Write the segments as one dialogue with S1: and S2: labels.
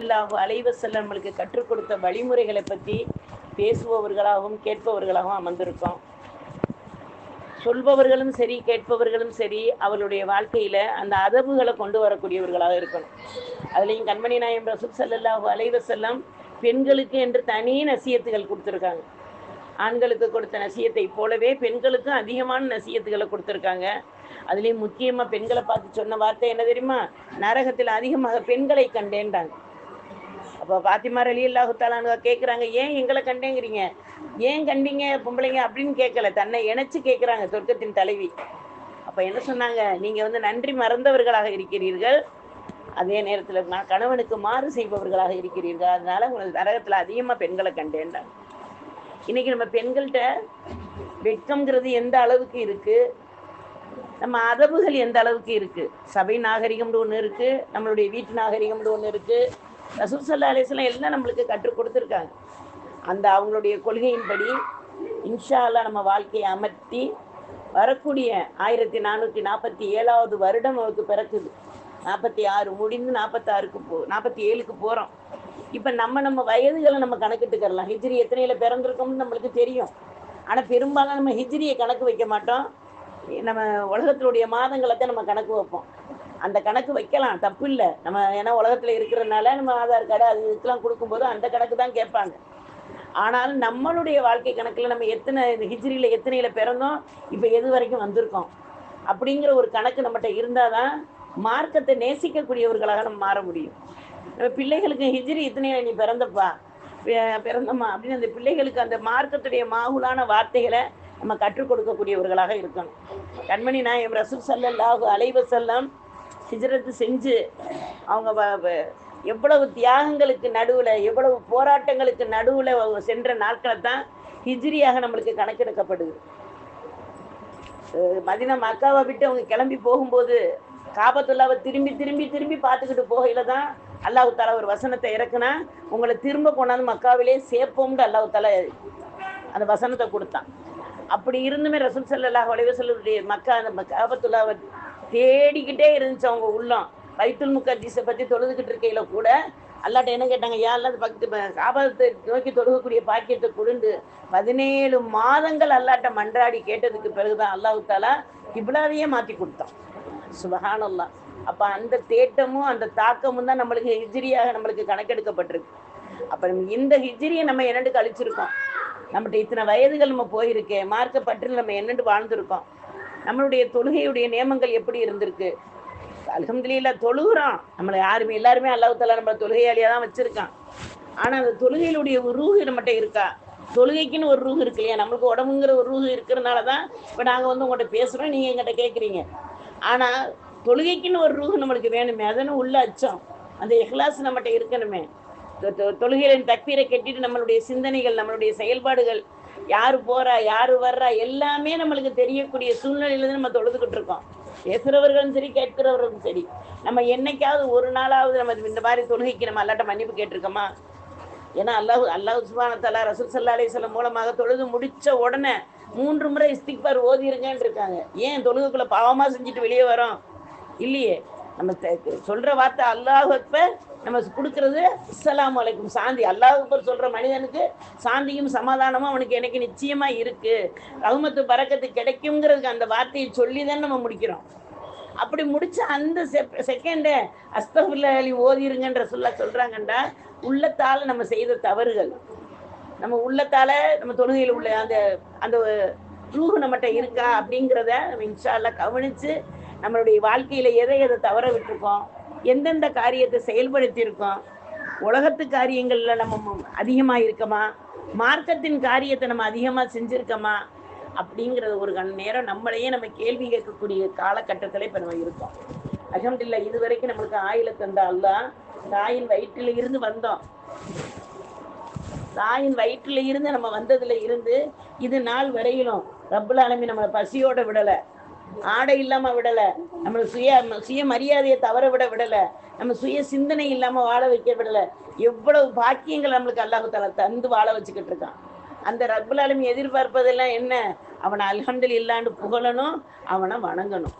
S1: அல்லாஹு அலைவசல்லம் நம்மளுக்கு கற்றுக் கொடுத்த வழிமுறைகளை பற்றி பேசுபவர்களாகவும் கேட்பவர்களாகவும் அமர்ந்திருக்கோம். சொல்பவர்களும் சரி கேட்பவர்களும் சரி அவர்களுடைய வாழ்க்கையில அந்த அதவுகளை கொண்டு வரக்கூடியவர்களாக இருக்கணும். அதுலேயும் கண்மணி நாயம் ரசூல் சல்லாஹு அலைவசல்லம் பெண்களுக்கு என்று தனி நசியத்துகள் கொடுத்துருக்காங்க. ஆண்களுக்கு கொடுத்த நசியத்தை போலவே பெண்களுக்கும் அதிகமான நசியத்துகளை கொடுத்துருக்காங்க. அதுலேயும் முக்கியமாக பெண்களை பார்த்து சொன்ன வார்த்தை என்ன தெரியுமா? நரகத்தில் அதிகமாக பெண்களை கண்டேன்டாங்க அப்போ பாத்திமா அலி அல்லாஹு கேட்குறாங்க ஏன் எங்களை கண்டேங்கிறீங்க? ஏன் கண்டீங்க பொம்பளைங்க? அப்படின்னு கேட்கல தன்னை இணைச்சு கேட்குறாங்க சொர்க்கத்தின் தலைவி. அப்போ என்ன சொன்னாங்க? நீங்கள் வந்து நன்றி மறந்தவர்களாக இருக்கிறீர்கள். அதே நேரத்தில் நான் கணவனுக்கு மாறு செய்பவர்களாக இருக்கிறீர்கள். அதனால உங்களுக்கு நரகத்தில் அதிகமாக பெண்களை கண்டேன்டாங்க இன்னைக்கு நம்ம பெண்கள்கிட்ட வெட்கம்ங்கிறது எந்த அளவுக்கு இருக்கு? நம்ம அதவுகள் எந்த அளவுக்கு இருக்கு? சபை நாகரிகம்னு ஒன்று இருக்கு. நம்மளுடைய வீட்டு நாகரிகம்னு ஒன்று இருக்கு. ரசூல் சல்லா அலிஸ்லாம் எல்லாம் நம்மளுக்கு கற்றுக் கொடுத்துருக்காங்க. அந்த அவங்களுடைய கொள்கையின்படி இன்ஷால்லா நம்ம வாழ்க்கையை அமர்த்தி வரக்கூடிய ஆயிரத்தி நானூற்றி நாற்பத்தி ஏழாவது வருடம் அவருக்கு பிறக்குது. நாற்பத்தி ஆறு முடிந்து நாற்பத்தாறுக்கு போ நாற்பத்தி ஏழுக்கு போகிறோம் இப்போ நம்ம நம்ம வயதுகளை நம்ம கணக்கிட்டுக்கிறலாம். ஹிஜ்ரி எத்தனையில பிறந்திருக்கோம்னு நம்மளுக்கு தெரியும். ஆனால் பெரும்பாலும் நம்ம ஹிஜ்ரியை கணக்கு வைக்க மாட்டோம். நம்ம உலகத்தினுடைய மாதங்களை தான் நம்ம கணக்கு வைப்போம். அந்த கணக்கு வைக்கலாம் தப்பு இல்லை நம்ம ஏன்னா உலகத்தில் இருக்கிறனால நம்ம ஆதார் கார்டு அது இதுக்கெல்லாம் கொடுக்கும்போது அந்த கணக்கு தான் கேட்பாங்க. ஆனால் நம்மளுடைய வாழ்க்கை கணக்கில் நம்ம எத்தனை ஹிஜ்ரியில் எத்தனையில் பிறந்தோம் இப்போ எது வரைக்கும் வந்திருக்கோம்? அப்படிங்கிற ஒரு கணக்கு நம்மகிட்ட இருந்தால் தான் மார்க்கத்தை நேசிக்கக்கூடியவர்களாக நம்ம மாற முடியும். நம்ம பிள்ளைகளுக்கு ஹிஜ்ரி இத்தனையில் நீ பிறந்தப்பா பிறந்தம்மா அப்படின்னு அந்த பிள்ளைகளுக்கு அந்த மார்க்கத்துடைய மாகுலான வார்த்தைகளை நம்ம கற்றுக் கொடுக்கக்கூடியவர்களாக இருக்கணும். கண்மணி நாயம் ரசூல் ஸல்லல்லாஹு அலைஹி செல்லம் ஹிஜரத்து செஞ்சு அவங்க எவ்வளவு தியாகங்களுக்கு நடுவில் எவ்வளவு போராட்டங்களுக்கு நடுவில் அவங்க சென்ற நாட்களை தான் ஹிஜ்ரியாக நம்மளுக்கு கணக்கெடுக்கப்படுது. மதினா மக்காவை விட்டு அவங்க கிளம்பி போகும்போது காபத்துல்லாவை திரும்பி திரும்பி திரும்பி பார்த்துக்கிட்டு போகையில தான் அல்லாஹு தாலா ஒரு வசனத்தை இறக்குனா உங்களை திரும்ப கொண்டாந்து மக்காவிலே சேர்ப்போம்னு அல்லாஹு தாலா அந்த வசனத்தை கொடுத்தான். அப்படி இருந்துமே ரசூல் சல்லாஹ் அலைஹி மக்கா அந்த காபத்துள்ளாவை தேடிக்கிட்டே இருந்துச்சு அவங்க உள்ளம். பைத்துல் முகர்ஜிஸை பற்றி தொழுதுகிட்டு இருக்கையில கூட அல்லாட்ட என்ன கேட்டாங்க யாரெல்லாம் அந்த பக்தி காபத்தை நோக்கி தொழுகக்கூடிய பாக்கியத்தை கொடுண்டு பதினேழு மாதங்கள் அல்லாட்ட மன்றாடி கேட்டதுக்கு பிறகுதான் அல்லாஹு தாலா கிப்லாவையே மாற்றி கொடுத்தான். சுபஹானல்லாஹ் அப்போ அந்த தேட்டமும் அந்த தாக்கமும் தான் நம்மளுக்கு ஹிஜ்ரியாக நம்மளுக்கு கணக்கெடுக்கப்பட்டிருக்கு. அப்போ இந்த ஹிஜ்ரியை நம்ம என்னண்டு கழிச்சிருக்கோம். நம்மகிட்ட இத்தனை வயதுகள் நம்ம போயிருக்கேன் மார்க்க பற்றில் நம்ம என்னண்டு வாழ்ந்திருக்கோம். நம்மளுடைய தொழுகையுடைய நியமங்கள் எப்படி இருந்திருக்கு? அல்ஹம்துலில்லாஹ் தொழுகிறோம் நம்மளை யாருமே எல்லாருமே அல்லாஹ் நம்ம நம்மளை தொழுகையாளியாக தான் வச்சிருக்கான். ஆனால் அந்த தொழுகையிலுடைய ஒரு ரூஹ் நம்மகிட்ட இருக்கா? தொழுகைக்குன்னு ஒரு ரூஹ் இருக்கு இல்லையா? நம்மளுக்கு உடம்புங்கிற ஒரு ரூஹ் இருக்கிறனால தான் இப்போ நாங்கள் வந்து உங்கள்கிட்ட பேசுகிறோம் நீங்கள் எங்கிட்ட கேட்குறீங்க ஆனால் தொழுகைக்குன்னு ஒரு ரூஹ் நம்மளுக்கு வேணுமே அதுன்னு உள்ள அச்சம். அந்த எஹ்லாஸ் நம்மகிட்ட இருக்கணுமே. தொழுகையின் தக்பீரை கட்டிட்டு நம்மளுடைய சிந்தனைகள் நம்மளுடைய செயல்பாடுகள் யார் போறா யார் வர்றா எல்லாமே நம்மளுக்கு தெரியக்கூடிய சூழ்நிலையில நம்ம தொழுதுகிட்டு இருக்கோம். பேசுறவர்களும் சரி கேட்கிறவர்களும் சரி. நம்ம என்னைக்காவது ஒரு நாளாவது நம்ம இந்த மாதிரி தொழுகைக்கு நம்ம அல்லாட்ட மன்னிப்பு கேட்டிருக்கோமா? ஏன்னா அல்லாஹ் அல்லாஹ் சுபான தலா ரசூல் சல்லா அலிஸ்லாம் மூலமாக தொழுது முடிச்ச உடனே மூன்று முறை இஸ்திக்பார் ஓதிருங்கன்னு இருக்காங்க. ஏன் தொழுகைக்குள்ள பாவமா செஞ்சுட்டு வெளியே வரோம்? இல்லையே. நம்ம சொல்ற வார்த்தை அல்லாஹ் அக்பர் நம்ம கொடுக்கறது அஸ்ஸலாமு வலைக்கும் சாந்தி அல்லாஹ் அக்பர் சொல்ற மனிதனுக்கு சாந்தியும் சமாதானமும் அவனுக்கு எனக்கு நிச்சயமா இருக்கு. ரகுமத்து பறக்கத்து கிடைக்குங்கிறதுக்கு அந்த வார்த்தையை சொல்லி தான் நம்ம முடிக்கிறோம். அப்படி முடிச்ச அந்த செகண்டே அஸ்தகுல்லா ஓதிருங்கன்ற சொல்ல சொல்றாங்கண்டா உள்ளத்தால் நம்ம செய்த தவறுகள். நம்ம உள்ளத்தால நம்ம தொழுகையில் உள்ள அந்த அந்த ரூஹு நம்மகிட்ட இருக்கா அப்படிங்கிறத நம்ம இன்ஷால்லாம் கவனித்து நம்மளுடைய வாழ்க்கையில் எதை எதை தவற விட்டுருக்கோம் எந்தெந்த காரியத்தை செயல்படுத்தியிருக்கோம்? உலகத்து காரியங்களில் நம்ம அதிகமாக இருக்கமா? மார்க்கத்தின் காரியத்தை நம்ம அதிகமாக செஞ்சுருக்கோமா? அப்படிங்கிறது ஒரு கண் நேரம் நம்மளையே நம்ம கேள்வி கேட்கக்கூடிய காலகட்டத்தில் இப்போ நம்ம இருக்கோம். அல்ஹம்துலில்லாஹ் இது வரைக்கும் நம்மளுக்கு ஆயில தந்த அல்லாஹ் தாயின் வயிற்றில் இருந்து வந்தோம். தாயின் வயிற்றில் இருந்து நம்ம வந்ததுல இருந்து இது நாள் வரையிலும் ரப்புல் ஆலமீன் நம்மளை பசியோட விடலை. ஆடை இல்லாம விடலை. நம்ம சுய சுய மரியாதையை தவற விட விடலை. நம்ம சுய சிந்தனை இல்லாம வாழ வைக்க விடலை. எவ்வளவு பாக்கியங்கள் நம்மளுக்கு அல்லாஹு தந்து வாழ வச்சுக்கிட்டு இருக்கான். அந்த ரப்புல் எதிர்பார்ப்பதெல்லாம் என்ன? அவனை அல்ஹம்துலில்லான்னு புகழணும் அவனை வணங்கணும்.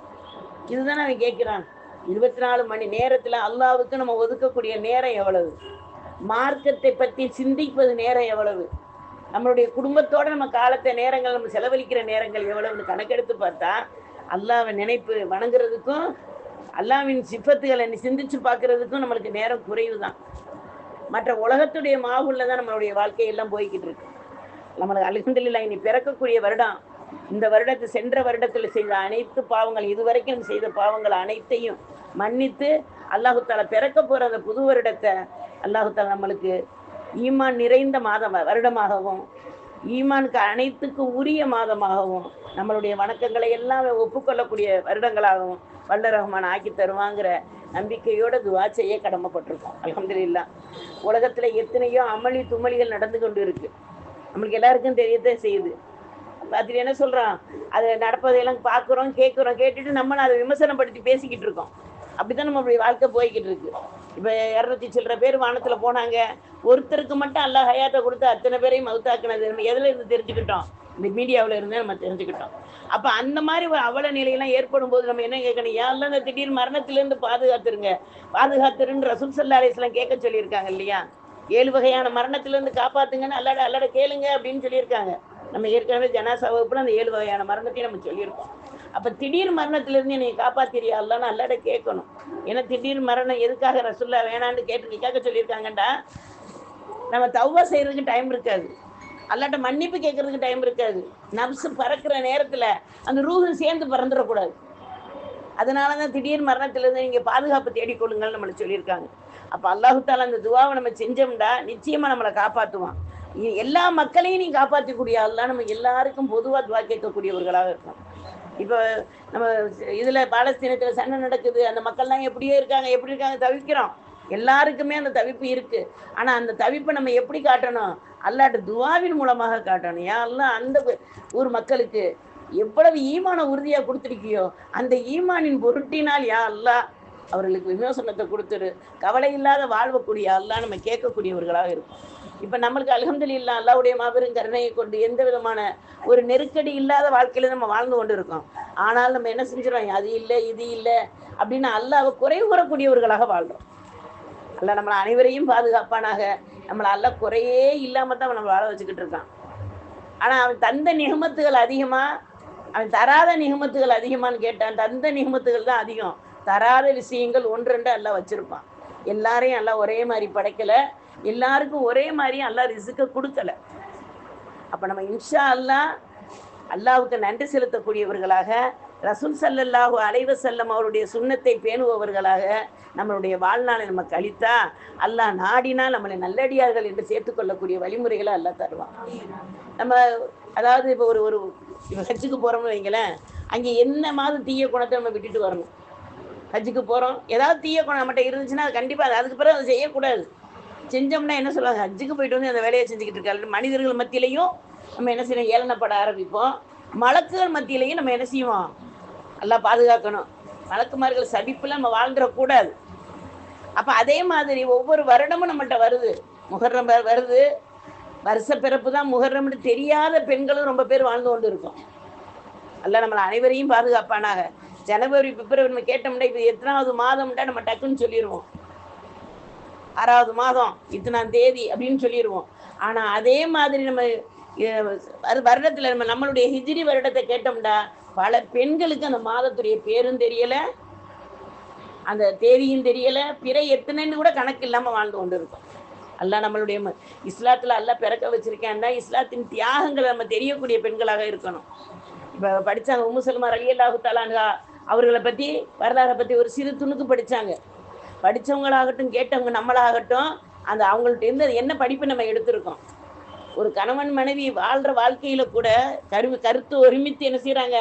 S1: இதுதான் அவன் கேட்கிறான் இருபத்தி நாலு மணி நேரத்துல அல்லாவுக்கு நம்ம ஒதுக்கக்கூடிய நேரம் எவ்வளவு? மார்க்கத்தை பத்தி சிந்திப்பது நேரம் எவ்வளவு? நம்மளுடைய குடும்பத்தோட நம்ம காலத்தை நேரங்கள் நம்ம செலவழிக்கிற நேரங்கள் எவ்வளவுன்னு கணக்கெடுத்து பார்த்தா அல்லாவை நினைப்பு வணங்குறதுக்கும் அல்லாவின் சிஃபத்துகளை சிந்திச்சு பார்க்கறதுக்கும் நம்மளுக்கு நேரம் குறைவு தான் மற்ற உலகத்துடைய மாவுள்ள தான் நம்மளுடைய வாழ்க்கையெல்லாம் போய்கிட்டு இருக்கு. நம்மளுக்கு அல்ஹம்துலில்லாஹ் இனி பிறக்கக்கூடிய வருடம் இந்த வருடத்து சென்ற வருடத்தில் செய்த அனைத்து பாவங்கள் இதுவரைக்கும் செய்த பாவங்கள் அனைத்தையும் மன்னித்து அல்லாஹு தாலா பிறக்க போகிற அந்த புது வருடத்தை அல்லாஹு தாலா நம்மளுக்கு ஈமான் நிறைந்த மாதம் வருடமாகவும் ஈமானுக்கு அனைத்துக்கும் உரிய மாதமாகவும் நம்மளுடைய வணக்கங்களை எல்லாம் ஒப்புக்கொள்ளக்கூடிய வருடங்களாகவும் வல்ல ரஹ்மான் ஆக்கி தருவாங்கிற நம்பிக்கையோட துவா செய்ய கடமைப்பட்டிருக்கோம். அலமதுல்லா உலகத்துல எத்தனையோ அமளி துமளிகள் நடந்து கொண்டு இருக்கு நம்மளுக்கு எல்லாருக்கும் தெரியத்தான் செய்யுது. அதில் என்ன சொல்றோம் அது நடப்பதையெல்லாம் பார்க்குறோம் கேட்குறோம் கேட்டுட்டு நம்மளும் அதை விமர்சனப்படுத்தி பேசிக்கிட்டு இருக்கோம். அப்படிதான் நம்மளுடைய வாழ்க்கை போய்கிட்டு இருக்கு. இப்போ இரநூத்தி சில்லற பேர் வானத்துல போனாங்க. ஒருத்தருக்கு மட்டும் அல்லாஹ் ஹயாத்தை கொடுத்து அத்தனை பேரையும் மவுத்தாக்குனது. நம்ம எதுல இருந்து தெரிஞ்சுக்கிட்டோம்? இந்த மீடியாவில் இருந்து நம்ம தெரிஞ்சுக்கிட்டோம். அப்ப அந்த மாதிரி ஒரு அவல நிலையெல்லாம் ஏற்படும் போது நம்ம என்ன கேட்கணும்? யாரெல்லாம் இந்த திடீர் மரணத்திலிருந்து பாதுகாத்துருங்க. பாதுகாத்துருன்னு ரசூல் சல்லா அலிஸ்லாம் கேட்க சொல்லியிருக்காங்க இல்லையா? ஏழு வகையான மரணத்திலிருந்து காப்பாத்துங்கன்னு அல்லாட அல்லாட கேளுங்க அப்படின்னு சொல்லியிருக்காங்க. நம்ம ஏற்கனவே ஜனாசா வகுப்புல அந்த ஏழு வகையான மரணத்தையும் நம்ம சொல்லியிருக்கோம். அப்ப திடீர் மரணத்திலிருந்து என்னை காப்பாத்திரியா அல்லான்னு அல்லாட கேட்கணும். ஏன்னா திடீர் மரணம் எதுக்காக ரசுல்லா வேணான்னு கேட்டு கேட்க சொல்லியிருக்காங்கடா நம்ம தவ்வா செய்யறதுக்கு டைம் இருக்காது. அல்லாட்ட மன்னிப்பு கேட்கறதுக்கு டைம் இருக்காது. நப்சு பறக்கிற நேரத்துல அந்த ரூஹு சேர்ந்து பறந்துடக்கூடாது. அதனால தான் திடீர் மரணத்திலிருந்து நீங்கள் பாதுகாப்பு தேடிக்கொள்ளுங்கள்னு நம்மளை சொல்லியிருக்காங்க. அப்போ அல்லாஹு அந்த துவாவை நம்ம செஞ்சோம்டா நிச்சயமாக நம்மளை காப்பாற்றுவான் எல்லா மக்களையும் நீ காப்பாற்றக்கூடிய அல்லா நம்ம எல்லாருக்கும் பொதுவாக துவா கேட்கக்கூடியவர்களாக இருக்கும் இப்போ நம்ம இதில் பாலஸ்தீனத்தில் சண்டை நடக்குது அந்த மக்கள்லாம் எப்படியோ இருக்காங்க எப்படி இருக்காங்க தவிக்கிறோம். எல்லாருக்குமே அந்த தவிப்பு இருக்குது ஆனால் அந்த தவிப்பை நம்ம எப்படி காட்டணும்? அல்லாட்டு துவாவின் மூலமாக காட்டணும். யாரெல்லாம் அந்த ஊர் மக்களுக்கு எவ்வளவு ஈமான உறுதியாக கொடுத்துருக்கியோ அந்த ஈமானின் பொருட்டினால் யா அல்லாஹ் அவர்களுக்கு விமோசனத்தை கொடுத்துரு. கவலை இல்லாத வாழ்வக்கூடிய அல்லாஹ் நம்ம கேட்கக்கூடியவர்களாக இருக்கும் இப்ப நம்மளுக்கு அல்ஹம்துலில்லாஹ் அல்லாவுடைய மாபெரும் கருணையை கொண்டு எந்த விதமான ஒரு நெருக்கடி இல்லாத வாழ்க்கையில நம்ம வாழ்ந்து கொண்டு இருக்கோம் ஆனால் நம்ம என்ன செஞ்சிடறோம் அது இல்லை இது இல்லை அப்படின்னு அல்லாவை குறை கூறக்கூடியவர்களாக வாழ்றோம். அல்ல நம்மளை அனைவரையும் பாதுகாப்பானாக. நம்மளை அல்ல குறையே இல்லாம தான் நம்ம வாழ வச்சுக்கிட்டு இருக்கான். ஆனா அவன் தந்த நிகமத்துகள் அதிகமா? அவன் தராத நிகமத்துகள் அதிகமான்னு கேட்டான். தந்த நிகமத்துகள் தான் அதிகம். தராத விஷயங்கள் ஒன்று ரெண்டு எல்லாம் வச்சிருப்பான். எல்லாரையும் எல்லாம் ஒரே மாதிரி படைக்கல. எல்லாருக்கும் ஒரே மாதிரி அல்லா ரிசுக்க கொடுக்கல. அப்ப நம்ம இன்ஷா அல்லாஹ் அல்லாவுக்கு நன்றி செலுத்தக்கூடியவர்களாக ரசூல் சல்லல்லாஹு அலைவ செல்லம் அவருடைய சுண்ணத்தை பேணுபவர்களாக நம்மளுடைய வாழ்நாளை நம்ம கழித்தா அல்லாஹ் நாடினா நம்மளை நல்லடியார்கள் என்று சேர்த்துக்கொள்ளக்கூடிய வழிமுறைகளை அல்லா தருவான். நம்ம அதாவது இப்போ ஒரு ஒரு இப்போ ஹஜ்ஜுக்கு போகிறோம்னு வைங்களேன் அங்கே என்ன மாதிரி தீய குணத்தை நம்ம விட்டுட்டு வரணும்? ஹஜ்ஜுக்கு போகிறோம் ஏதாவது தீய குணம் நம்மகிட்ட இருந்துச்சுன்னா அது கண்டிப்பாக அதுக்கு பிறகு அதை செய்யக்கூடாது. செஞ்சோம்னா என்ன சொல்லுவாங்க? ஹஜ்ஜுக்கு போயிட்டு வந்து அந்த வேலையை செஞ்சுக்கிட்டு இருக்காரு. மனிதர்கள் மத்தியிலையும் நம்ம என்ன செய்யணும்? ஏளனப்பட ஆரம்பிப்போம். மலக்குகள் மத்தியிலையும் நம்ம என்ன செய்வோம்? நல்லா பாதுகாக்கணும். மலக்குமார்கள் சபிப்பில் நம்ம வாழ்ந்துடக்கூடாது. அப்போ அதே மாதிரி ஒவ்வொரு வருடமும் நம்மள்கிட்ட வருது. முகர்ரம் வருது. வருஷ பிறப்பு தான் முகர்ரம்னு தெரியாத பெண்களும் ரொம்ப பேர் வாழ்ந்து கொண்டு இருக்கோம் அல்ல நம்மளை அனைவரையும் பாதுகாப்பானாக. ஜனவரி பிப்ரவரி நம்ம கேட்டோம்னா இப்போ எத்தனாவது மாதம்டா நம்ம டக்குன்னு சொல்லிடுவோம் ஆறாவது மாதம் இத்தனாம் தேதி அப்படின்னு சொல்லிடுவோம் ஆனா அதே மாதிரி நம்ம வருடத்தில் வருடத்துல நம்ம நம்மளுடைய ஹிஜ்ரி வருடத்தை கேட்டோம்டா பல பெண்களுக்கு அந்த மாதத்துடைய பேரும் தெரியல அந்த தேதியும் தெரியல பிற எத்தனைன்னு கூட கணக்கு இல்லாம வாழ்ந்து கொண்டு இருக்கோம் அல்லாஹ் நம்மளுடைய ம- இஸ்லாத்துல அல்லாஹ் பிறக்க வச்சிருக்கேன்டா இஸ்லாத்தின் தியாகங்களை நம்ம தெரியக்கூடிய பெண்களாக இருக்கணும். இப்போ படிச்சாங்க உமுசல்மார் அலி அல்லாஹு தலான்கா அவர்களை பத்தி வரலாறை பத்தி ஒரு சிறு துணுக்கு படிச்சாங்க. படித்தவங்களாகட்டும் கேட்டவங்க நம்மளாகட்டும் அந்த அவங்கள்ட்ட இருந்து அது என்ன படிப்பு நம்ம எடுத்திருக்கோம்? ஒரு கணவன் மனைவி வாழ்ற வாழ்க்கையில கூட கருவி கருத்து ஒருமித்து என்ன செய்யறாங்க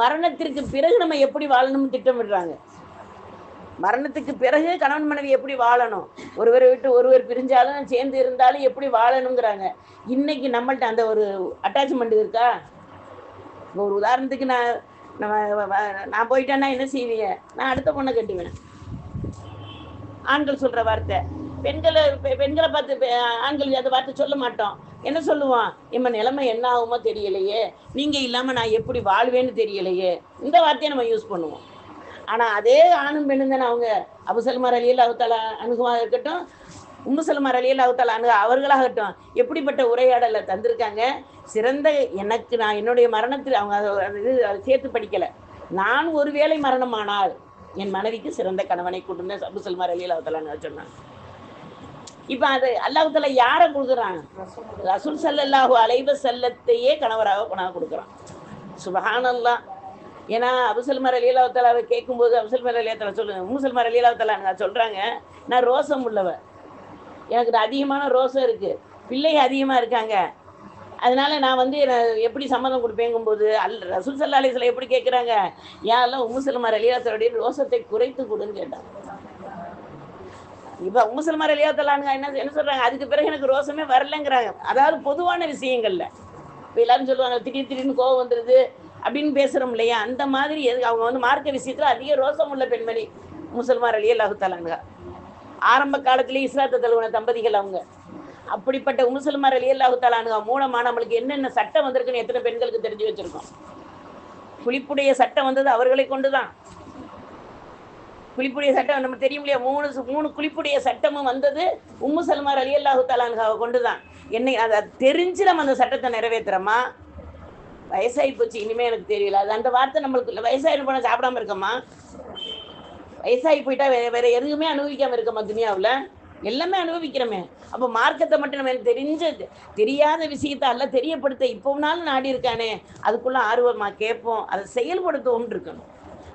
S1: மரணத்திற்கு பிறகு நம்ம எப்படி வாழணும்னு திட்டமிடுறாங்க. மரணத்துக்கு பிறகு கணவன் மனைவி எப்படி வாழணும்? ஒருவரை விட்டு ஒருவர் பிரிஞ்சாலும் சேர்ந்து இருந்தாலும் எப்படி வாழணுங்கிறாங்க. இன்னைக்கு நம்மள்ட்ட அந்த ஒரு அட்டாச்மெண்ட் இருக்கா? இப்போ ஒரு உதாரணத்துக்கு நான் நம்ம நான் போயிட்டேன்னா என்ன செய்வீங்க? நான் அடுத்த பொண்ணை கட்டுவேன் ஆண்கள் சொல்ற வார்த்தை. பெண்களை பெண்களை பார்த்து ஆண்கள் அந்த வார்த்தை சொல்ல மாட்டோம். என்ன சொல்லுவான்? எம்ம நிலைமை என்ன ஆகுமோ தெரியலையே. நீங்க இல்லாம நான் எப்படி வாழ்வேன்னு தெரியலையே. இந்த வார்த்தையை நம்ம யூஸ் பண்ணுவோம். ஆனா அதே ஆணும் பெண்ணும் தானே அவங்க. அபுசல்மார் அலியல் அவுத்தால அணுகுமாக இருக்கட்டும் உம்முசல்மார் அலியல் அவுத்தால அணுக அவர்களாகட்டும் எப்படிப்பட்ட உரையாடலை தந்திருக்காங்க? சிறந்த எனக்கு நான் என்னுடைய மரணத்தில் அவங்க அதை அது இது சேர்த்து படிக்கல. நான் ஒருவேளை மரணமானால் என் மனைவிக்கு சிறந்த கணவனை கொடுங்க அபுசல்மார் அலியல் அவுத்தாலான்னு சொன்னாங்க. இப்ப அது அல்லாஹ் தஆலா யாரை கொடுக்குறான் ரசூல் சல்லாஹு அலைவ செல்லத்தையே கணவராக கொண்டாந்து கொடுக்குறான். சுபஹானல்லாஹ் ஏன்னா அபுசல்மார் அலியல்லாஹு தஆலாவை கேட்கும்போது அபுசல்மர் அலி தஆலா சொல்லுங்க முசல்மார் அலியல்லாஹு தஆலா சொல்றாங்க? நான் ரோசம் உள்ளவ எனக்கு இது அதிகமான ரோசம் இருக்கு. பிள்ளை அதிகமா இருக்காங்க. அதனால நான் வந்து எப்படி சம்மதம் கொடுப்பேங்கும்போது அல் ரசூல் சல்லா அலிஸ்ல எப்படி கேட்குறாங்க? யாரெல்லாம் உமுசல்மார் அலியாத்தருடைய ரோசத்தை குறைத்து கொடுன்னு கேட்டாங்க இப்போ உமுசல்மார் அலியாத்தலாங்க என்ன என்ன சொல்றாங்க? அதுக்கு பிறகு எனக்கு ரோசமே வரலங்கிறாங்க. அதாவது பொதுவான விஷயங்கள்ல. இப்போ எல்லாரும் சொல்லுவாங்க திடீர் திடீர்னு கோவம் வந்துடுது அப்படின்னு பேசுறோம் இல்லையா? அந்த மாதிரி எது அவங்க வந்து மார்க்க விஷயத்துல அதிக ரோசம் உள்ள பெண்மணி முசல்மார் அலியே தலானுங்க ஆரம்ப காலத்திலேயே இஸ்லாத்தை தழுவின தம்பதிகள் அவங்க. அப்படிப்பட்ட உமுசல்மார் அலி அல்லாஹுத்தாலானுங்க மூலமா நம்மளுக்கு என்னென்ன சட்டம் வந்திருக்குன்னு எத்தனை பெண்களுக்கு தெரிஞ்சு வச்சிருக்கோம். குளிப்புடைய சட்டம் வந்தது அவர்களை கொண்டுதான். குளிப்புடைய சட்டம் நம்ம தெரியும் இல்லையா? மூணு மூணு குளிப்புடைய சட்டமும் வந்தது உம்மு சல்மார் அலி அல்லாஹு தாலான்காவை கொண்டு தான் என்னை அதை தெரிஞ்சு நம்ம அந்த சட்டத்தை நிறைவேற்றுறோமா வயசாகி போச்சு இனிமே எனக்கு தெரியல. அது அந்த வார்த்தை நம்மளுக்கு இல்லை வயசாகி போனால் சாப்பிடாம இருக்கோமா? வயசாகி போயிட்டா வேற வேற எதுவுமே அனுபவிக்காம இருக்கோமா துனியாவில்? எல்லாமே அனுபவிக்கிறோமே. அப்போ மார்க்கத்தை மட்டும் நம்ம எனக்கு தெரிஞ்ச தெரியாத விஷயத்த அல்ல தெரியப்படுத்த இப்போனாலும் நாடி இருக்கானே. அதுக்குள்ள ஆர்வமாக கேட்போம். அதை செயல்படுத்தவும் இருக்கணும்.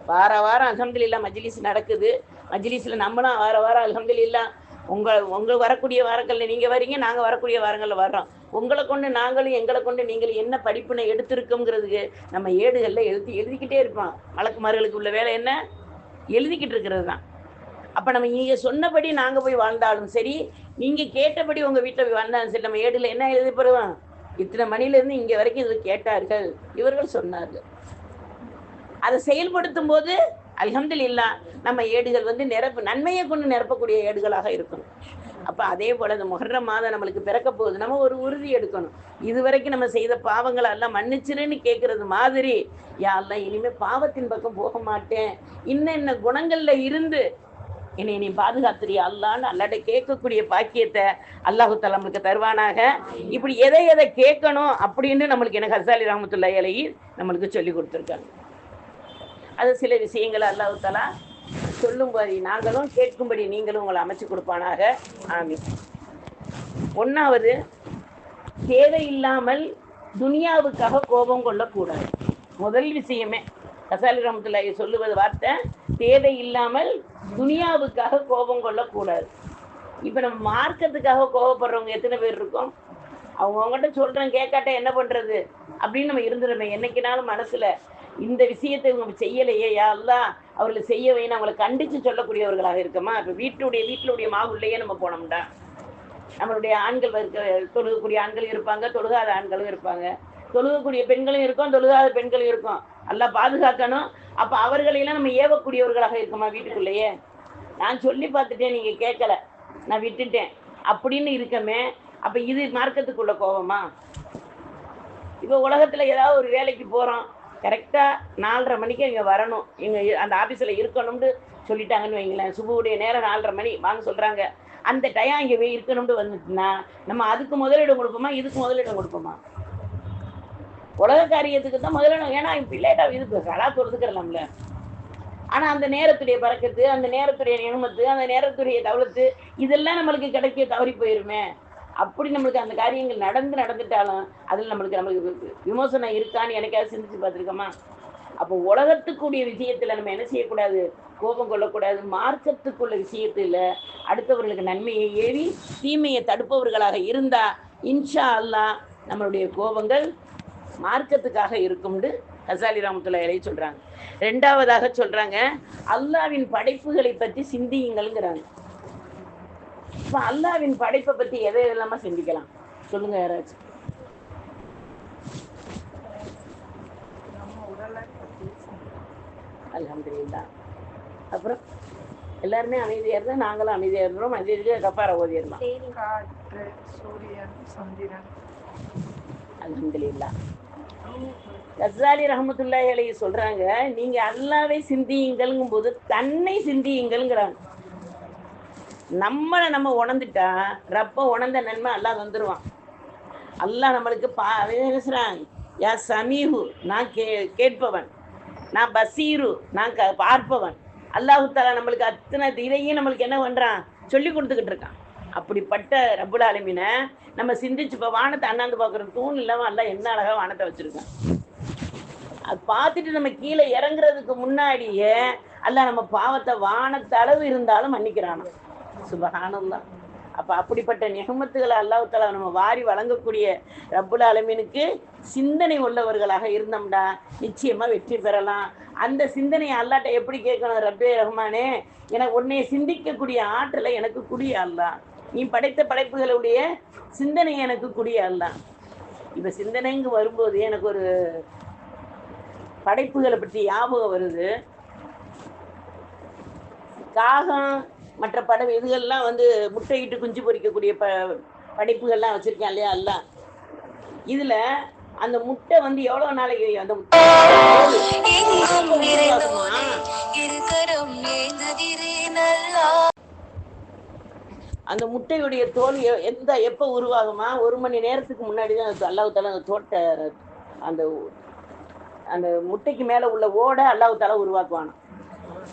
S1: வார வாரம் அலமதுல்லா மஜ்லிஸ் நடக்குது. மஜ்லிஸில் நம்மளாம் வார வாரம் அலமதுல்லா உங்கள் உங்கள் வரக்கூடிய வாரங்களில் நீங்கள் வரீங்க நாங்கள் வரக்கூடிய வாரங்களில் வர்றோம். உங்களை கொண்டு நாங்களும் எங்களை கொண்டு நீங்கள் என்ன படிப்பினை எடுத்திருக்கோங்கிறதுக்கு நம்ம ஏடுகளில் எழுதி எழுதிக்கிட்டே இருப்போம். வழக்குமார்களுக்கு உள்ள வேலை என்ன? எழுதிக்கிட்டு இருக்கிறது தான். அப்போ நம்ம நீங்கள் சொன்னபடி நாங்கள் போய் வாழ்ந்தாலும் சரி நீங்கள் கேட்டபடி உங்கள் வீட்டில் போய் வாழ்ந்தாலும் சரி நம்ம ஏடில் என்ன எழுதி போடுவோம்? இத்தனை மணிலேருந்து இங்கே வரைக்கும் இது கேட்டார்கள். இவர்கள் சொன்னார்கள். அதை செயல்படுத்தும் போது அல்ஹம்துலில்லா நம்ம ஏடுகள் வந்து நிரப்பு நன்மையை கொண்டு நிரப்பக்கூடிய ஏடுகளாக இருக்கணும். அப்போ அதே போல இந்த முஹர்ரம் மாதம் நம்மளுக்கு பிறக்க போகுது. நம்ம ஒரு உறுதி எடுக்கணும். இது வரைக்கும் நம்ம செய்த பாவங்களை எல்லாம் மன்னிச்சிருன்னு கேட்கறது மாதிரி யாரெல்லாம் இனிமேல் இனிமே பாவத்தின் பக்கம் போக மாட்டேன். இன்ன இன்ன குணங்கள்ல இருந்து என்னை நீ பாதுகாத்துறியா அல்லான்னு அல்லாட்ட கேட்கக்கூடிய பாக்கியத்தை அல்லாஹு தலா நம்மளுக்கு தருவானாக. இப்படி எதை எதை கேட்கணும் அப்படின்னு நம்மளுக்கு எனக்கு ஹசாலி ரஹமத்துல்லா அலைஹி நம்மளுக்கு சொல்லி கொடுத்துருக்காங்க. அது சில விஷயங்களை அல்லாஹு தலா சொல்லும்படி நாங்களும் கேட்கும்படி நீங்களும் உங்களை அமைச்சு கொடுப்பானாக. ஆமி ஒன்றாவது தேவையில்லாமல் துனியாவுக்காக கோபம் கொள்ளக்கூடாது. முதல் விஷயமே ஹசாலி ரஹமத்துல்லாஹி சொல்லுவது வார்த்தை தேவையில்லாமல் துனியாவுக்காக கோபம் கொள்ளக்கூடாது. இப்போ நம்ம மார்க்கத்துக்காக கோபப்படுறவங்க எத்தனை பேர் இருக்கோம்? அவங்க அவங்ககிட்ட சொல்றேன் கேட்காட்ட என்ன பண்றது? அப்படின்னு நம்ம இருந்துடுமே என்னைக்குனாலும் மனசுல இந்த விஷயத்தை இவங்க செய்யலையே யா அவர்களை செய்ய வேணும் அவங்களை கண்டிச்சு சொல்லக்கூடியவர்களாக இருக்கமா? இப்போ வீட்டுடைய வீட்டிலுடைய மாவுள்ளையே நம்ம போனோம்டா. நம்மளுடைய ஆண்கள் இருக்க தொழுகக்கூடிய ஆண்களும் இருப்பாங்க தொழுகாத ஆண்களும் இருப்பாங்க. தொழுகக்கூடிய பெண்களும் இருக்கும் தொழுகாத பெண்களும் இருக்கும். நல்லா பாதுகாக்கணும். அப்போ அவர்களையெல்லாம் நம்ம ஏவக்கூடியவர்களாக இருக்குமா வீட்டுக்குள்ளேயே? நான் சொல்லி பார்த்துட்டேன் நீங்கள் கேட்கல. நான் விட்டுட்டேன். அப்படின்னு இருக்கமே அப்போ இது மார்க்கத்துக்குள்ள கோபமா இப்போ உலகத்தில் ஏதாவது ஒரு வேலைக்கு போகிறோம் கரெக்டாக நாலரை மணிக்கு இங்கே வரணும். இங்கே அந்த ஆஃபீஸில் இருக்கணும்னு சொல்லிட்டாங்கன்னு வைங்களேன். சுபுவுடைய நேரம் நாலரை மணி. வாங்க சொல்கிறாங்க அந்த டயம் இங்கே இருக்கணும்னு வந்துட்டுனா நம்ம அதுக்கு முதலிடம் கொடுப்போமா இதுக்கு முதலிடம் கொடுப்போமா? உலக காரியத்துக்கு தான் முதல்ல ஏன்னா இப்போ லேட்டாக இது கலா தொடுத்துக்கிறலாம்ல ஆனால் அந்த நேரத்துடைய பறக்கத்து அந்த நேரத்துடைய நியமத்து அந்த நேரத்துடைய தவளத்து இதெல்லாம் நம்மளுக்கு கிடைக்க தவறி போயிருமே. அப்படி நம்மளுக்கு அந்த காரியங்கள் நடந்து நடந்துட்டாலும் அதில் நம்மளுக்கு நம்மளுக்கு விமோசனம் இருக்கான்னு எனக்காவது சிந்திச்சு பார்த்துருக்கோமா? அப்போ உலகத்துக்குரிய விஷயத்தில் நம்ம என்ன செய்யக்கூடாது? கோபம் கொள்ளக்கூடாது. மார்க்கத்துக்குள்ள விஷயத்தில் அடுத்தவர்களுக்கு நன்மையை ஏவி தீமையை தடுப்பவர்களாக இருந்தா இன்ஷா அல்லாஹ் நம்மளுடைய கோபங்கள் மார்க்கத்துக்காக இருக்கும்னு ஹசாலி ராமத்துல்லா இலை சொல்றாங்க. ரெண்டாவதாக சொல்றாங்க அல்லாவின் படைப்புகளை பற்றி சிந்தியுங்கள்ங்கிறாங்க. இப்போ அல்லாவின் படைப்பை பத்தி எதை எதெல்லாமா சிந்திக்கலாம்? சொல்லுங்க யாராச்சும்.
S2: பத்தி
S1: அல்ஹம்துலில்லாஹ் அப்புறம் எல்லாருமே அமைதியா இருந்தா நாங்களும் அமைதியா இருந்தோம். மதியத்துக்கு கப்பார ஓதிடலாம். அல்ஹம்துலில்லாஹ் கசாலி ரஹமத்துல்லாய் அலைஹி சொல்றாங்க நீங்க அல்லாவை சிந்தியுங்கள்ங்கும் போது தன்னை சிந்தியுங்கள்ங்கிறாங்க. நம்மளை நம்ம உணர்ந்துட்டா ரப்ப உணர்ந்த நன்மை அல்லாஹ் வந்துருவான் அல்லாஹ் நம்மளுக்கு பா அவன் யா சமீஹு நான் கே கேட்பவன். நான் பசீரு நான் க பார்ப்பவன். அல்லாஹு தாலா நம்மளுக்கு அத்தனை இதையும் நம்மளுக்கு என்ன பண்ணுறான் சொல்லி கொடுத்துக்கிட்டு இருக்கான். அப்படிப்பட்ட ரபுல் ஆலமீனை நம்ம சிந்திச்சு இப்போ வானத்தை அண்ணாந்து பார்க்குற தூண் இல்லாமல் எல்லாம் என்ன அழகா வானத்தை வச்சிருக்கோம். அது பார்த்துட்டு நம்ம கீழே இறங்குறதுக்கு முன்னாடியே அல்ல நம்ம பாவத்தை வானத்தளவு இருந்தாலும் மன்னிக்கிறானா சுபஹானல்லாஹ் அப்ப அப்படிப்பட்ட நிகமத்துகளை அல்லாஹால நம்ம வாரி வழங்கக்கூடிய ரப்புல் அலமீனுக்கு சிந்தனை உள்ளவர்களாக இருந்தோம்டா நிச்சயமா வெற்றி பெறலாம். அந்த சிந்தனையை அல்லாட்ட எப்படி கேட்கணும்? ரப்பே ரஹ்மானே எனக்கு உன்னைய சிந்திக்கக்கூடிய ஆற்றலை எனக்கு குடியா அல்லாஹ். நீ படைத்த படைப்புகளுடைய சிந்தனை எனக்கு குடிய அல்லாஹ் இப்ப சிந்தனைங்கு வரும்போது எனக்கு ஒரு படைப்புகளை பற்றி ஞாபகம் வருது. காகம் மற்ற படம் இதுகள்லாம் வந்து முட்டையிட்டு குஞ்சு பொரிக்கக்கூடிய ப படைப்புகள்லாம் வச்சுருக்கேன் இல்லையா? எல்லாம் இதில் அந்த முட்டை வந்து எவ்வளோ நாளைக்கு அந்த முட்டை அந்த முட்டையுடைய தோல் எ- எந்த எப்போ உருவாகுமா? ஒரு மணி நேரத்துக்கு முன்னாடி தான் அல்லாஹு அல்லாஹ் அந்த தோட்டை அந்த அந்த முட்டைக்கு மேலே உள்ள ஓடை அல்லாஹு தாலா உருவாக்குவான்.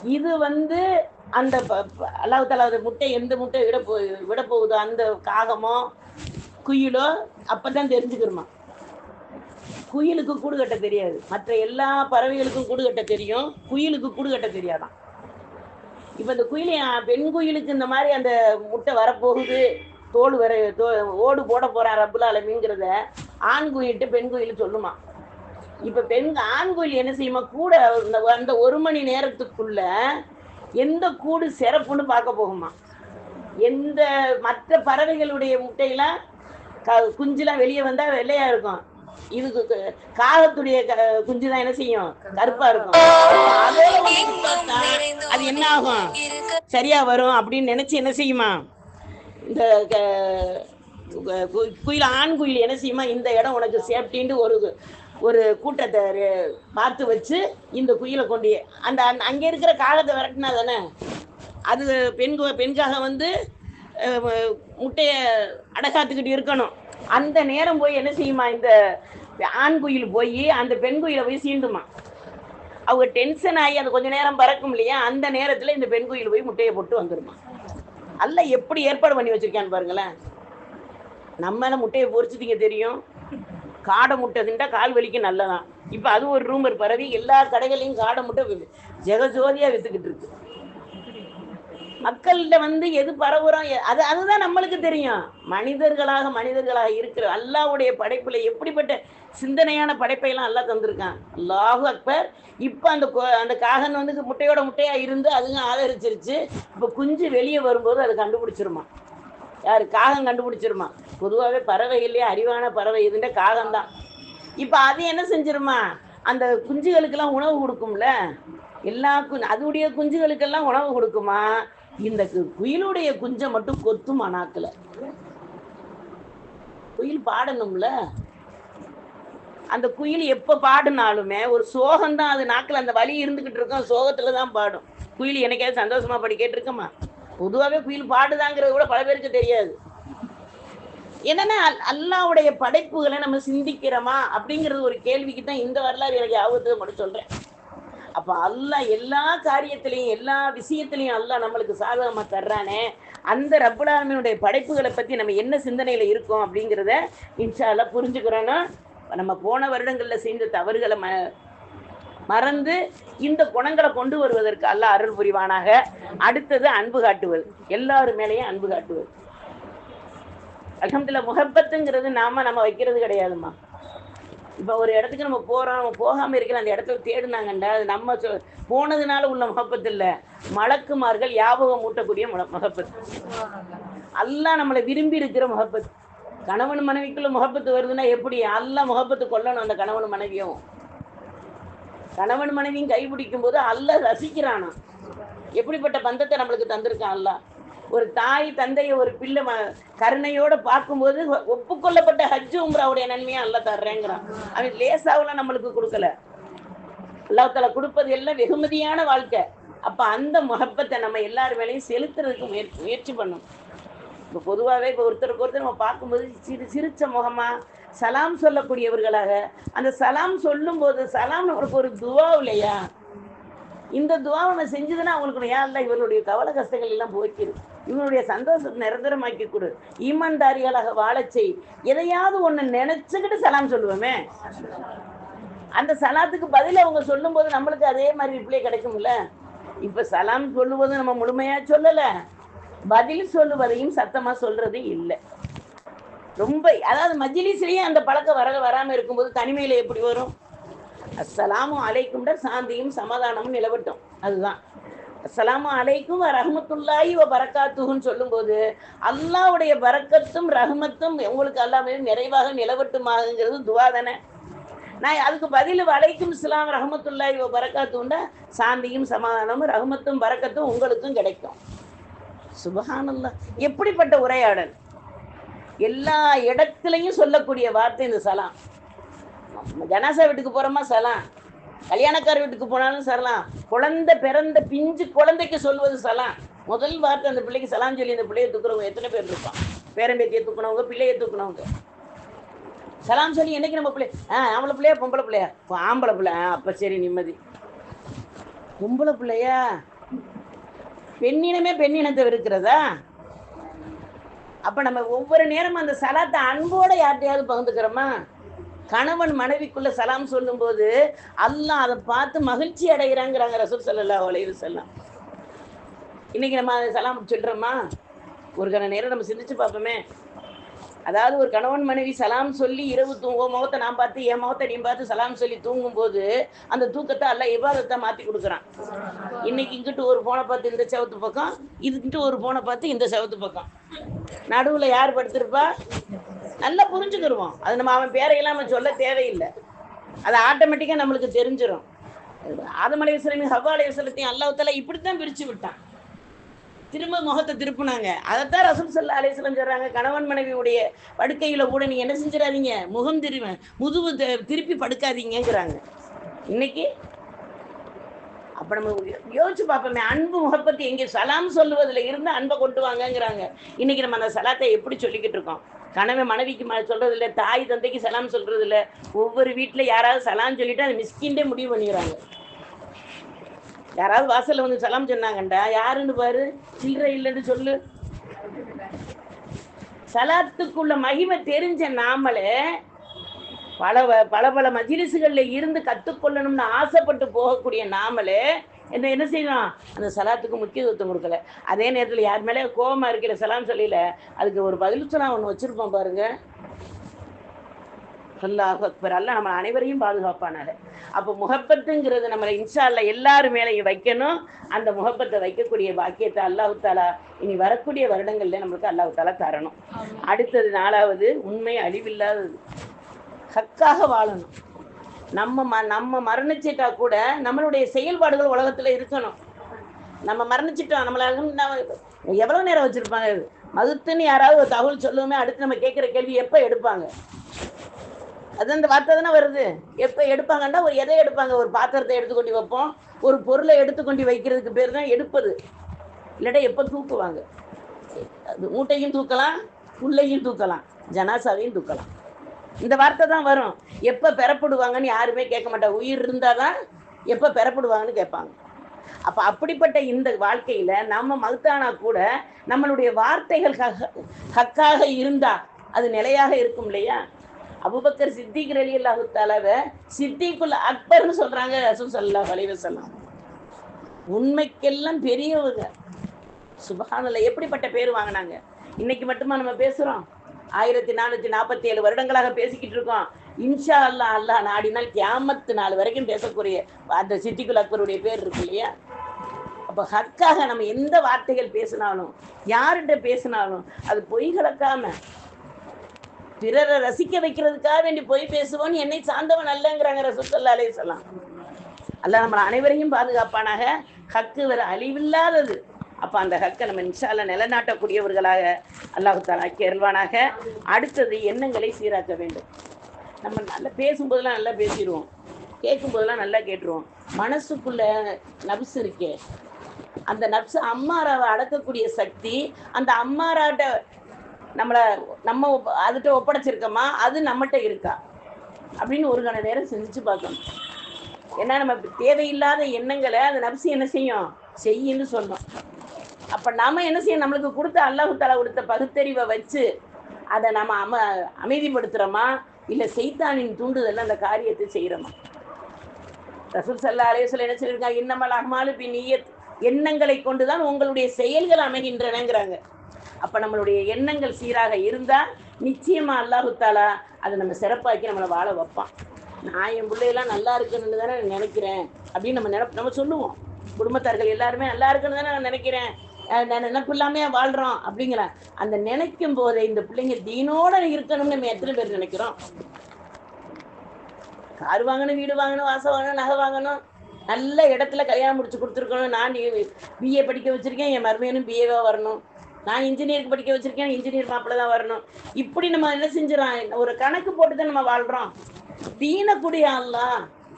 S1: இது வந்து அந்த ப- ப- அந்த முட்டை எந்த முட்டை விட போ விட போகுதோ அந்த காகமோ குயிலோ அப்போ தான் தெரிஞ்சுக்கிறோமா. குயிலுக்கு கூடு கட்ட தெரியாது. மற்ற எல்லா பறவைகளுக்கும் கூடு கட்ட தெரியும். குயிலுக்கு கூடு கட்ட தெரியாதான். இப்போ இந்த குயில் பெண் குயிலுக்கு இந்த மாதிரி அந்த முட்டை வரப்போகுது தோல் வர ஓடு போட போறான் ரப்புல் ஆலமீங்கிறத ஆண் குயில்ட்டு பெண் குயில் சொல்லுமா. இப்போ பெண் ஆண் குயில் என்ன செய்யுமா? கூட அந்த அந்த ஒரு மணி நேரத்துக்குள்ள எந்த கூடு சிறப்புன்னு பார்க்க போகுமா? எந்த மற்ற பறவைகளுடைய முட்டையெல்லாம் க குஞ்சுலாம் வெளியே வந்தா வெள்ளையா இருக்கும். இதுக்கு காகத்துடைய குஞ்சு தான் என்ன செய்யும்? கருப்பா இருக்கும். அதோட பார்த்தா என்ன ஆகும் சரியா வரும் அப்படின்னு நினைச்சு என்ன செய்யுமா? இந்த க- கு- குயில் ஆண் குயில் என்ன செய்யுமா? இந்த இடம் உனக்கு சேஃப்டின்ட்டு ஒரு ஒரு கூட்டத்தை பார்த்து வச்சு இந்த குயிலை கொண்டு அந்த அங்கே இருக்கிற காகத்தை விரட்டினா தானே? அது பெண் பெண்காக வந்து முட்டையை அடகாத்துக்கிட்டு இருக்கணும். அந்த நேரம் போய் என்ன செய்யுமா? இந்த ஆண் குயில் போய் அந்த பெண் குயிலை போய் சீண்டுமா? அவங்க டென்ஷன் ஆகி அது கொஞ்ச நேரம் பறக்கும் இல்லையா? அந்த நேரத்துல இந்த பெண் குயில் போய் முட்டையை போட்டு வந்துருமா? அல்ல எப்படி ஏற்பாடு பண்ணி வச்சிருக்கான்னு பாருங்களேன். நம்மள முட்டையை பொரிச்சுதிங்க தெரியும். காடை முட்டை திண்டா கால் வலிக்கு நல்லதான் இப்போ அது ஒரு ரூமர் பரவி எல்லா கடைகளையும் காடை முட்டை வி- ஜெகஜோதியா வித்துக்கிட்டு இருக்கு. மக்கள்கிட்ட வந்து எது பரவுறோம் அது அதுதான் நம்மளுக்கு தெரியும். மனிதர்களாக மனிதர்களாக இருக்கிற அல்லாவுடைய படைப்புல எப்படிப்பட்ட சிந்தனையான படைப்பை எல்லாம் அல்லாஹ் தந்திருக்கான். அல்லாஹு அக்பர். இப்போ அந்த கொ- அந்த காகன் வந்து முட்டையோட முட்டையா இருந்து அதுங்க ஆதரிச்சிருச்சு. இப்போ குஞ்சு வெளியே வரும்போது அது கண்டுபிடிச்சிருமா? யார்? காகம் கண்டுபிடிச்சிருமா? பொதுவாகவே பறவைகள்லயே அறிவான பறவை. இதுன்ற காகம் தான். இப்போ அது என்ன செஞ்சிருமா? அந்த குஞ்சுகளுக்கெல்லாம் உணவு கொடுக்கும்ல? எல்லா கு அதுடைய குஞ்சுகளுக்கெல்லாம் உணவு கொடுக்குமா? இந்த குயிலுடைய குஞ்சை மட்டும் கொத்துமா நாக்குல குயில் பாடணும்ல? அந்த குயில் எப்போ பாடினாலுமே ஒரு சோகம் தான் அது நாக்கில் அந்த வலி இருந்துகிட்டு இருக்கும் சோகத்துல தான் பாடும். குயில் என்னைக்காவது சந்தோஷமா படி கேட்டிருக்கோமா? பொதுவாகவே குயில் பாடுதாங்கிறது கூட பல பேருக்கு தெரியாது. என்னன்னா அல்- படைப்புகளை நம்ம சிந்திக்கிறோமா அப்படிங்கிறது ஒரு கேள்விக்கு தான் இந்த வரலாறு எனக்கு ஞாபகத்தை மட்டும் சொல்றேன். அப்ப அல்லாஹ் எல்லா காரியத்திலையும் எல்லா விஷயத்திலையும் அல்லாஹ் நம்மளுக்கு சாதகமா தர்றானே. அந்த ரப்புல் படைப்புகளை பத்தி நம்ம என்ன சிந்தனையில இருக்கோம் அப்படிங்கிறத இன்ஷா புரிஞ்சுக்கிறோன்னா நம்ம போன வருடங்கள்ல செய்த தவறுகளை ம மறந்து இந்த குணங்களை கொண்டு வருவதற்கு அல்ல அருள் புரிவானாக. அடுத்தது அன்பு காட்டுவது எல்லாரும் மேலேயும் அன்பு காட்டுவது அல்ஹம்துலில்லாஹ் முகப்பத்துங்கிறது நாம நம்ம வைக்கிறது கிடையாதும்மா. இப்போ ஒரு இடத்துக்கு நம்ம போகிறோம் நம்ம போகாமல் இருக்கிற அந்த இடத்துல தேடுனாங்கண்டா அது நம்ம சொ- போனதுனால உள்ள முகப்பத்து இல்லை. மலக்குமார்கள் ஞாபகம் மூட்டக்கூடிய முல- முகப்பத்து. அல்லாஹ் நம்மளை விரும்பி இருக்கிற முகப்பத்து. கணவன் மனைவிக்குள்ள முகப்பத்து வருதுன்னா எப்படி? அல்லாஹ் முகப்பத்து கொள்ளணும் அந்த கணவன் மனைவியும். கணவன் மனைவியும் கைபிடிக்கும் போது அல்ல ரசிக்கிறானா எப்படிப்பட்ட பந்தத்தை நம்மளுக்கு தந்திருக்கான் அல்லா ஒரு தாய் தந்தையை ஒரு பிள்ளை கருணையோட பார்க்கும்போது ஒப்புக்கொள்ளப்பட்ட ஹஜ்ஜு உம்ராவுடைய நன்மையா அல்ல தர்றேங்கிறான். அவன் லேசாவெல்லாம் நம்மளுக்கு கொடுக்கல. அல்லாஹ் கொடுப்பது எல்லாம் வெகுமதியான வாழ்க்கை. அப்ப அந்த முகப்பத்தை நம்ம எல்லார் வேலையும் செலுத்துறதுக்கு முயற்சி முயற்சி பண்ணும். இப்போ பொதுவாகவே இப்போ ஒருத்தருக்கு ஒருத்தர் நம்ம பார்க்கும்போது சிரி சிரிச்ச முகமா சலாம் சொல்லக்கூடியவர்களாக அந்த சலாம் சொல்லும்போது சலாம் நம்மளுக்கு ஒரு துவா இல்லையா? இந்த துவா நம்ம செஞ்சதுன்னா அவங்களுக்கு ஏன் இல்லை? கவலை கஷ்டங்கள் எல்லாம் போக்கிடு இவருடைய சந்தோஷத்தை நிரந்தரமாக்கி கொடு. ஈமான்தாரிகளாக வாழச் செய். எதையாவது ஒன்று நினைச்சுக்கிட்டு சலாம் சொல்லுவோமே. அந்த சலாத்துக்கு பதில் அவங்க சொல்லும்போது நம்மளுக்கு அதே மாதிரி ரிப்ளை கிடைக்கும்ல? இப்ப சலாம் சொல்லுவது நம்ம முழுமையா சொல்லல. பதில் சொல்லுவதையும் சத்தமா சொல்றது இல்லை. ரொம்ப அதாவது மஜிலிஸ்லேயே அந்த பழக்கம் வர வராம இருக்கும்போது தனிமையில எப்படி வரும்? அஸ்ஸலாமு அலைக்கும்ட சாந்தியும் சமாதானமும் நிலவட்டும். அதுதான். அஸ்ஸலாமு அலைக்கும் ரஹமத்துல்லாஹி வ பரக்காத்துன்னு சொல்லும்போது அல்லாவுடைய பரக்கத்தும் ரஹமத்தும் உங்களுக்கு எல்லாமே நிறைவாக நிலவட்டுமாகுங்கிறது துவா தானே. நான் அதுக்கு பதில் வலைக்கும் இஸ்லாம் ரஹமத்துல்லாஹி வ பரக்காத்துண்டா சாந்தியும் சமாதானமும் ரஹமத்தும் பரக்கத்தும் உங்களுக்கும் கிடைக்கும். சுபஹானல்லாஹ். எப்படிப்பட்ட உரையாடல்? எல்லா இடத்துலையும் சொல்லக்கூடிய வார்த்தை இந்த சலாம். ஜனாசா வீட்டுக்கு போறோமா சலாம்? கல்யாணக்கார வீட்டுக்கு போனாலும் சலாம். குழந்தை பிறந்த பிஞ்சு குழந்தைக்கு சொல்வது சலாம். முதல் வார்த்தை அந்த பிள்ளைக்கு சலாம் சொல்லி அந்த பிள்ளையை தூக்குறவங்க எத்தனை பேர் இருப்பான் பேரம்பேத்தியை தூக்குனவங்க பிள்ளையை தூக்குனவங்க. சலாம் சொல்லி என்னைக்கு நம்ம பிள்ளை? ஆ ஆம்பளை பிள்ளையா பொம்பளை பிள்ளையா? ஆம்பளை பிள்ளை. ஆ அப்போ சரி நிம்மதி. பொம்பளை பிள்ளையா? பெண்ணினமே பெண்ணினத்தை இருக்கிறதா அப்ப நம்ம ஒவ்வொரு நேரமும் அந்த சலாத்தை அன்போட யார்கிட்டையாவது பகிர்ந்துக்கிறோமா? கணவன் மனைவிக்குள்ள சலாம் சொல்லும்போது அல்லாஹ் அதை பார்த்து மகிழ்ச்சி அடைகிறாங்கிறாங்க ரசூல் சல்லா அலைஹி செல்லாம் இன்னைக்கு நம்ம அதை சலாம் சொல்றோமா? ஒரு கண நேரம் நம்ம சிந்திச்சு பார்ப்போமே. அதாவது ஒரு கணவன் மனைவி சலாம் சொல்லி இரவு தூங்கும் முகத்தை நான் பார்த்து என் முகத்தை நீ பார்த்து சலாம் சொல்லி தூங்கும்போது அந்த தூக்கத்தை அல்ல விவாதத்தை மாத்தி கொடுக்குறான். இன்னைக்கு இங்கிட்டு ஒரு போனை பார்த்து இந்த செவத்து பக்கம் இதுக்கிட்டு ஒரு போனை பார்த்து இந்த செவத்து பக்கம். நடுவுல யார் படுத்திருப்பா? நல்லா புரிஞ்சுக்கிடுவோம் அது நம்ம அவன் பேரையெல்லாம் நம்ம சொல்ல தேவையில்லை. அது ஆட்டோமேட்டிக்காக நம்மளுக்கு தெரிஞ்சிடும் ஆதமலை அலைவசலையும் ஹவ்வா அலைவசலத்தையும் அல்லாஹால இப்படித்தான் பிரிச்சு விட்டான். திரும்ப முகத்தை திருப்பினாங்க. அதைத்தான் ரசூல் சல்லா அலிஸ்லம் சொல்றாங்க. கணவன் மனைவியுடைய படுக்கையில கூட நீங்க என்ன செஞ்சிடாதீங்க? முகம் திரும்ப முதுகு திருப்பி படுக்காதீங்கங்கிறாங்க. இன்னைக்கு அப்ப நம்ம யோசிச்சு பார்ப்போமே. அன்பு முகப்பத்தி எங்கே? சலாம் சொல்லுவதுல இருந்து அன்பை கொண்டு வாங்கங்கிறாங்க. இன்னைக்கு நம்ம அந்த சலாத்தை எப்படி சொல்லிக்கிட்டு இருக்கோம்? கணவன் மனைவிக்கு ம- சொல்றது இல்லை தாய் தந்தைக்கு சலாம் சொல்றது இல்லை ஒவ்வொரு வீட்டில் யாராவது சலாம் சொல்லிட்டு அதை மிஸ்கின்டே முடிவு பண்ணிடுறாங்க. யாராவது வாசல்ல வந்து சலாம் சொன்னாங்கண்டா? யாருன்னு பாரு. சில்லறை இல்லைன்னு சொல்லு. சலாத்துக்குள்ள மகிமை தெரிஞ்ச நாமளே பல பல பல மஜிலிசுகள்ல இருந்து கத்துக்கொள்ளணும்னு ஆசைப்பட்டு போகக்கூடிய நாமளே என்ன என்ன செய்யணும்? அந்த சலாத்துக்கு முக்கியத்துவம் கொடுக்கல. அதே நேரத்தில் யார் மேலே கோபமாக இருக்கிற சலாம் சொல்லல அதுக்கு ஒரு பதில் சலாம் ஒன்று வச்சுருப்போம் பாருங்க. அல்லாஹ் அக்பர் அல்லாஹ் நம்ம அனைவரையும் பாதுகாப்பானாக. அப்போ முகப்பத்துங்கிறது நம்மளை இன்ஷா அல்லாஹ் எல்லார் மேலேயும் வைக்கணும். அந்த முகப்பத்தை வைக்கக்கூடிய பாக்கியத்தை அல்லாஹ் தாலா இனி வரக்கூடிய வருடங்கள்ல நம்மளுக்கு அல்லாஹ் தாலா தரணும். அடுத்தது நாலாவது உண்மை அழிவில்லாதது. ஹக்காக வாழணும். நம்ம ம நம்ம மரணிச்சிட்டா கூட நம்மளுடைய செயல்பாடுகள் உலகத்துல இருக்கணும். நம்ம மரணிச்சிட்டோம் நம்மளால நம்ம எவ்வளவு நேரம் வச்சிருப்பாங்க? மதுத்துன்னு யாராவது ஒரு தகவல் சொல்லுவோமே அடுத்து நம்ம கேட்குற கேள்வி எப்போ எடுப்பாங்க? அது அந்த வார்த்தை தானே வருது? எப்போ எடுப்பாங்கன்னா ஒரு எதை எடுப்பாங்க? ஒரு பாத்திரத்தை எடுத்துக்கொண்டு வைப்போம். ஒரு பொருளை எடுத்துக்கொண்டு வைக்கிறதுக்கு பேர் தான் எடுப்பது. இல்லாட்டா எப்போ தூக்குவாங்க? அது மூட்டையும் தூக்கலாம் புல்லையும் தூக்கலாம் ஜனாசாவையும் தூக்கலாம். இந்த வார்த்தை தான் வரும். எப்போ பெறப்படுவாங்கன்னு யாருமே கேட்க மாட்டாங்க. உயிர் இருந்தால் தான் எப்போ பெறப்படுவாங்கன்னு கேட்பாங்க. அப்போ அப்படிப்பட்ட இந்த வாழ்க்கையில் நம்ம மகத்தானா கூட நம்மளுடைய வார்த்தைகள் ஹக்காக இருந்தால் அது நிலையாக இருக்கும் இல்லையா? அபுபக்கர் சித்திக் அலி அல்லாஹு தலைவ சித்திக்குல் அக்பர்னு சொல்றாங்க ரசூல் சல்லல்லாஹு அலைஹி உண்மைக்கெல்லாம் பெரியவங்க. சுபஹானல்ல எப்படிப்பட்ட பேர் வாங்கினாங்க? இன்னைக்கு மட்டுமா நம்ம பேசுறோம்? ஆயிரத்தி நானூத்தி நாற்பத்தி ஏழு வருடங்களாக பேசிக்கிட்டு இருக்கோம். இன்ஷா அல்லாஹ் அல்லாஹ் நாடினால் கியாமத்து நாள் வரைக்கும் பேசக்கூடிய அந்த சித்திக்குல் அக்பருடைய பேர் இருக்கு இல்லையா? அப்போ ஹக்காக நம்ம எந்த வார்த்தைகள் பேசினாலும் யார்கிட்ட பேசினாலும் அது பொய் கலக்காம பிறரை ரசிக்க வைக்கிறதுக்காக வேண்டி பொய் பேசுவோன்னு என்னை சார்ந்தவன் அல்லங்கிறாங்க ரசூசல்லா அலே ஸலாம் அல்ல நம்ம அனைவரையும் பாதுகாப்பானாக. ஹக்கு வர அழிவில்லாதது. அப்போ அந்த ஹக்கை நம்ம இன்ஷால்ல நிலநாட்டக்கூடியவர்களாக அல்லாஹு தாலா கேள்வானாக அடுத்தது எண்ணங்களை சீராக்க வேண்டும். நம்ம நல்லா பேசும்போதெல்லாம் நல்லா பேசிடுவோம். கேட்கும்போதெல்லாம் நல்லா கேட்டுருவோம். மனசுக்குள்ள நப்சு இருக்கே. அந்த நப்சு அம்மாராவை அடக்கக்கூடிய சக்தி அந்த அம்மாராட்ட நம்மளை நம்ம ஒப்ப- அதுட்ட ஒப்படைச்சிருக்கோமா? அது நம்மகிட்ட இருக்கா? அப்படின்னு ஒரு கண நேரம் சிந்திச்சு பார்க்கணும். ஏன்னா நம்ம தேவையில்லாத எண்ணங்களை அந்த நப்சு என்ன செய்யும்? செய்யுன்னு சொன்னோம். அப்ப நாம என்ன செய்யும் நம்மளுக்கு கொடுத்த அல்லாஹு தாலா கொடுத்த பகுத்தறிவை வச்சு அதை நம்ம அம அமைதிப்படுத்துறோமா? இல்ல செய்தானின் தூண்டுதல் அந்த காரியத்தை செய்யறோமா ரசூல் சல்லா சொல்ல என்ன சொல்லியிருக்காங்க? இன்னமல் அகமாலு பின் எண்ணங்களை கொண்டுதான் உங்களுடைய செயல்கள் அமைகின்றனங்கிறாங்க. அப்ப நம்மளுடைய எண்ணங்கள் சீராக இருந்தா நிச்சயமா அல்லாஹுத்தாலா அதை நம்ம சிறப்பாக்கி நம்மளை வாழ வைப்பான். நான் என் பிள்ளையெல்லாம் நல்லா இருக்குன்னு தானே நினைக்கிறேன் அப்படின்னு நம்ம நினப்பு நம்ம சொல்லுவோம். குடும்பத்தார்கள் எல்லாருமே நல்லா இருக்குன்னு தானே நான் நினைக்கிறேன். நான் நினைப்பு இல்லாமே வாழ்றோம் அப்படிங்கிற அந்த நினைக்கும் போதே இந்த பிள்ளைங்க தீனோட இருக்கணும்னு நம்ம எத்தனை பேர் நினைக்கிறோம்? கார் வாங்கணும் வீடு வாங்கணும் வாசம் வாங்கணும் நகை வாங்கணும் நல்ல இடத்துல கல்யாணம் முடிச்சு கொடுத்துருக்கணும். நான் பிஏ படிக்க வச்சிருக்கேன். என் மருமையனும் பிஏவா வரணும். நான் இன்ஜினியருக்கு படிக்க வச்சிருக்கேன் இன்ஜினியர் மாப்பிள்ள தான் வரணும். இப்படி நம்ம என்ன செஞ்சிடறோம் ஒரு கணக்கு போட்டு தான் நம்ம வாழ்றோம். தீனக்கூடிய அல்லா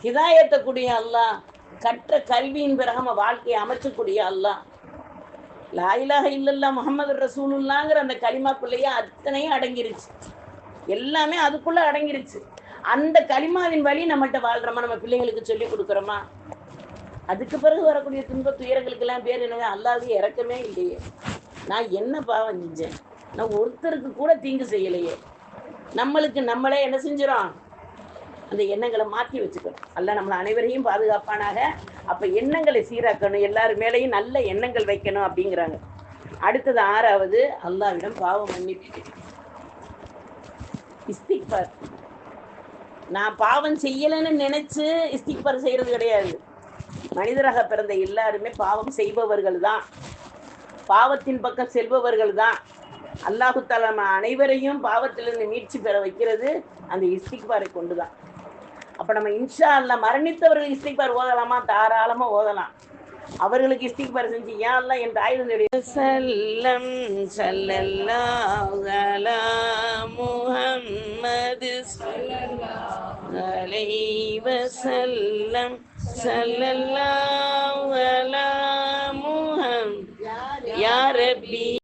S1: ஹிதாயத்தக்கூடிய அல்லா கற்ற கல்வியின் பிறகு நம்ம வாழ்க்கையை அமைச்சக்கூடிய அல்லா. லாயிலாக இல்லல்லா முகமது ரசூலுல்லாங்கிற அந்த களிமாக்குள்ளேயே அத்தனையும் அடங்கிருச்சு. எல்லாமே அதுக்குள்ள அடங்கிருச்சு. அந்த களிமாவின் வழி நம்மகிட்ட வாழ்றோமா? நம்ம பிள்ளைங்களுக்கு சொல்லி கொடுக்குறோமா? அதுக்கு பிறகு வரக்கூடிய துன்ப துயரங்களுக்கு எல்லாம் பேர் என்னங்க? அல்லாது இறக்கமே இல்லையே. நான் என்ன பாவம் செஞ்சேன்? நான் ஒருத்தருக்கு கூட தீங்கு செய்யலையே. நம்மளுக்கு நம்மளே என்ன செஞ்சிடும் அந்த எண்ணங்களை மாற்றி வச்சுக்கணும். அல்ல நம்மளை அனைவரையும் பாதுகாப்பானாக. அப்போ எண்ணங்களை சீராக்கணும். எல்லார் மேலேயும் நல்ல எண்ணங்கள் வைக்கணும் அப்படிங்கிறாங்க. அடுத்தது ஆறாவது அல்லாவிடம் பாவம் மன்னிப்பு. இஸ்திக்பார் நான் பாவம் செய்யலைன்னு நினைச்சு இஸ்திக்பார் செய்யறது கிடையாது. மனிதராக பிறந்த எல்லாருமே பாவம் செய்பவர்கள் தான் பாவத்தின் பக்கம் செல்பவர்கள் தான் அல்லாஹு தாலா நம்ம அனைவரையும் பாவத்திலிருந்து மீட்சி பெற வைக்கிறது அந்த இஸ்திக்பாரை கொண்டுதான். அப்ப நம்ம இன்ஷா அல்லா மரணித்தவர்கள் இஸ்திக்பார் ஓதலாமா? தாராளமா ஓதலாம். அவர்களுக்கு இஸ்திக்பார் செஞ்சு ஏன் அல்லா என் தாய் தந்தையுடைய செல்லம் முஹம்மது அலைஹி வஸல்லம். சல்லல்லாஹு அலா முஹம்மது யா ரப்பி